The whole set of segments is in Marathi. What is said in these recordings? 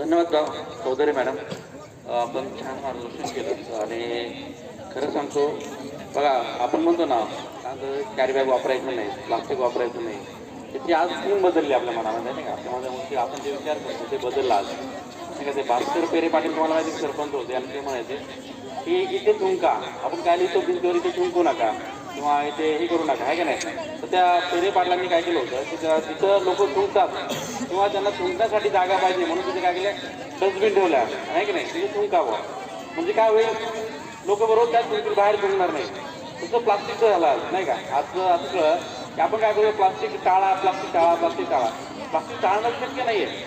धन्यवाद दा- चौधरी मॅडम. आपण छान मार्गदर्शन केलं आणि खरं सांगतो बघा आपण म्हणतो ना कॅरी बॅग वापरायचं नाही प्लास्टिक वापरायचं नाही. त्याची आज थीम बदलली आपल्या मनामध्ये नाही का? आपल्या मनामध्ये आपण जे विचार करतो ते बदललं आज. नाही का ते भास्कर पेरे पाटील तुम्हाला माहिती सरपंच होते आणि ते म्हणायचे की इथे थुंका आपण काय लिहितो भिंतीवर इथे थुंकू नका. किंवा इथे हे करू नका आहे का नाही? तर त्या पेरे पाटलांनी काय केलं होतं की तिथं लोक थुंकतात किंवा त्यांना थुंकण्यासाठी जागा पाहिजे म्हणून तिथे काय केलं डस्टबिन ठेवल्या. आहे की नाही? तिथे थुंकावं म्हणजे काय होईल? लोक बरोबर त्याच थुंकीत बाहेर थुंकणार नाही. तसं प्लास्टिकचं झालं नाही का? आज आजचं की आपण काय करूया? प्लास्टिक टाळा प्लास्टिक टाळा प्लास्टिक टाळा. प्लास्टिक टाळणं शक्य नाही आहे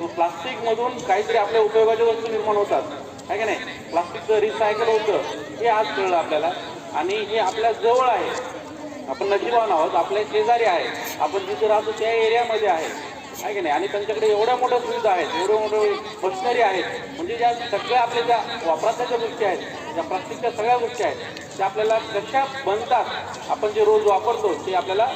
तो प्लास्टिकमधून काहीतरी आपल्या उपयोगाच्या वस्तू निर्माण होतात. आहे का नाही? प्लास्टिकचं रिसायकल होतं. हे आज कळलं आपल्याला. आणि हे आपल्या जवळ आहे. आपण नशिबान आहोत. आपल्या शेजारी आहे. आपण जिथे राहतो त्या एरियामध्ये आहे. आहे की नाही? आणि त्यांच्याकडे एवढ्या मोठ्या सुविधा आहेत एवढं मोठं मशिनरी आहेत म्हणजे ज्या सगळ्या आपल्या ज्या वापराच्या ज्या गोष्टी आहेत ज्या प्लास्टिकच्या सगळ्या गोष्टी आहेत त्या आपल्याला कशा बनतात आपण जे रोज वापरतो ते आपल्याला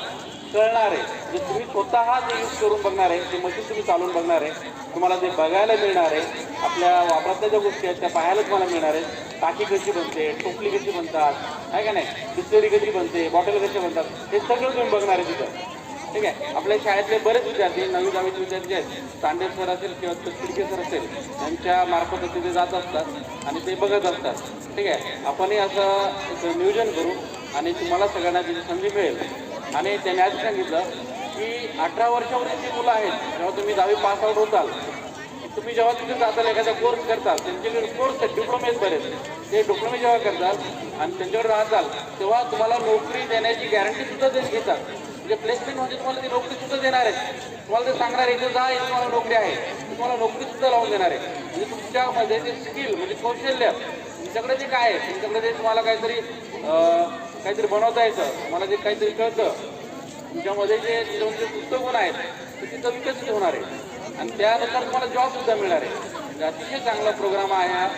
कळणार आहे. म्हणजे तुम्ही स्वतः जे यूज करून बघणार आहे ते मशीन तुम्ही चालवून बघणार आहे तुम्हाला ते बघायला मिळणार आहे आपल्या वापरातल्या ज्या गोष्टी आहेत त्या पाहायला तुम्हाला मिळणार आहे टाकी कशी बनते टोपली कशी बनतात आहे का नाही? बिस्लरी कशी बनते बॉटल कशी बनतात हे सगळं तुम्ही बघणार आहे तिथं. ठीक आहे. आपल्या शाळेतले बरेच विद्यार्थी नवी दहावीचे विद्यार्थी आहेत तांडे सर असेल किंवा तिडके सर असेल त्यांच्या मार्फत तिथे जात असतात आणि ते बघत असतात. ठीक आहे. आपणही असं नियोजन करू आणि तुम्हाला सगळ्यांना तिथे संधी मिळेल. आणि त्यांनी आधी सांगितलं की अठरा वर्षावरील जी मुलं आहेत जेव्हा तुम्ही दहावी पास आउट होताल तुम्ही जेव्हा तिथे जाताल एखादा कोर्स करताल त्यांच्याकडे कोर्स आहेत डिप्लोमे आहेत. बरेच ते डिप्लोमे जेव्हा करताल आणि त्यांच्याकडे राहताल तेव्हा तुम्हाला नोकरी देण्याची गॅरंटी सुद्धा ते घेतात. म्हणजे प्लेसमेंट म्हणजे तुम्हाला ती नोकरी सुद्धा देणार आहे. तुम्हाला ते सांगणार आहे इथे जा इथे तुम्हाला नोकरी आहे. तुम्हाला नोकरी सुद्धा लावून देणार आहे. म्हणजे तुमच्यामध्ये ते स्किल म्हणजे कौशल्य तुमच्याकडे जे काय आहे तुमच्याकडे ते तुम्हाला काहीतरी काहीतरी बनवता येतं तुम्हाला जे काहीतरी कळतं तुमच्यामध्ये जे तुमचे सुप्त आहेत ते तिथं विकसित होणार आहे. आणि त्यानुसार तुम्हाला जॉबसुद्धा मिळणार आहे. म्हणजे अतिशय चांगला प्रोग्राम आहे हा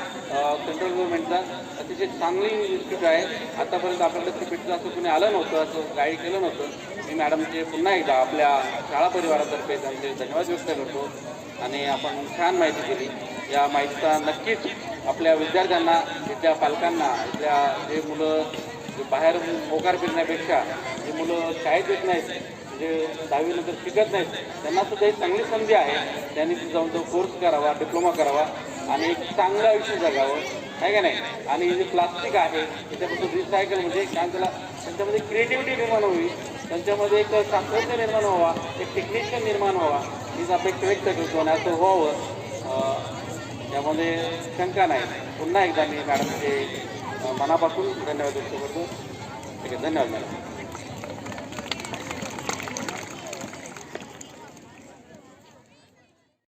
सेंट्रल गव्हर्नमेंटचा अतिशय चांगली इन्स्टिट्यूट आहे. आतापर्यंत आपल्याला क्रिकेटचं असं कुणी आलं नव्हतं असं गाईड केलं नव्हतं. मी मॅडमचे पुन्हा एकदा आपल्या शाळा परिवारातर्फे त्यांचे धन्यवाद व्यक्त करतो. आणि आपण छान माहिती दिली. या माहितीचा नक्कीच आपल्या विद्यार्थ्यांना इथल्या पालकांना इथल्या जे मुलं जे बाहेर मोकार फिरण्यापेक्षा जे मुलं शाळेत येत नाहीत म्हणजे दहावीनंतर शिकत नाहीत त्यांना सुद्धा एक चांगली संधी आहे. त्यांनी जाऊन तो कोर्स करावा डिप्लोमा करावा. आणि एक चांगलं आयुष्य जगावं. आहे का नाही? आणि हे जे प्लास्टिक आहे त्याच्यापासून रिसायकल म्हणजे काय त्याला त्यांच्यामध्ये क्रिएटिव्हिटी निर्माण होईल. त्यांच्यामध्ये एक शास्त्रज्ञ निर्माण व्हावा एक टेक्निशियन निर्माण व्हावा हीच अपेक्षा व्यक्त करतो. आणि असं व्हावं त्यामध्ये शंका नाही. पुन्हा एकदा मी मॅडमचे मनापासून धन्यवाद व्यक्त करतो. ठीक आहे धन्यवाद मॅडम.